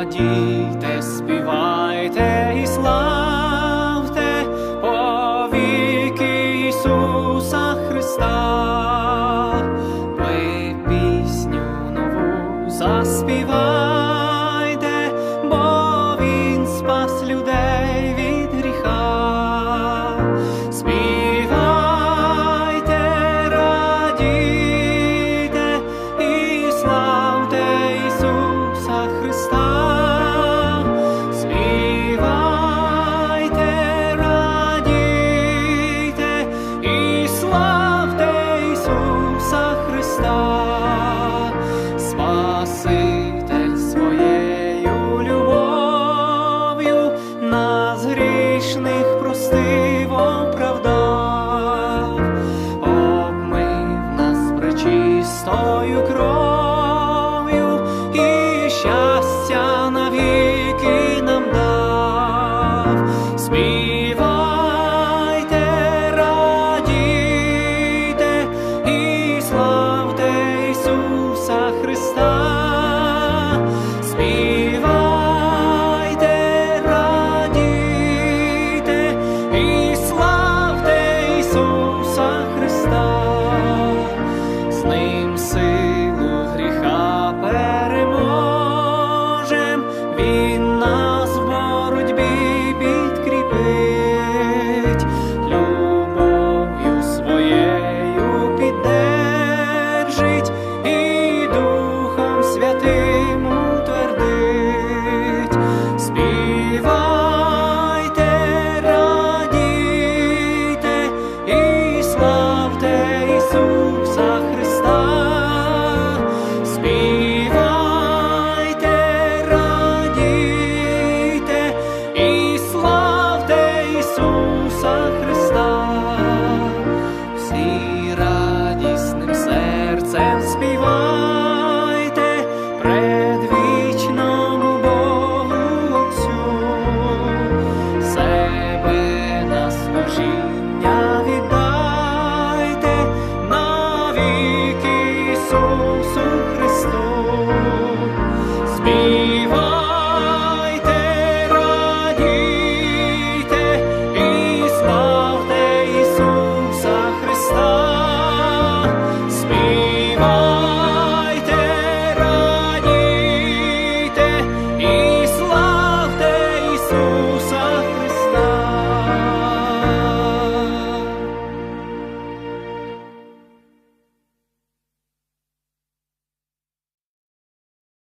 радійте, співайте і славте повіки Ісуса Христа, ми пісню нову заспіваємо. милостиво оправдав, обмив нас пречистою кров'ю і щастя. be not співайте предвічному Богу Отцю, на служіння віддайте.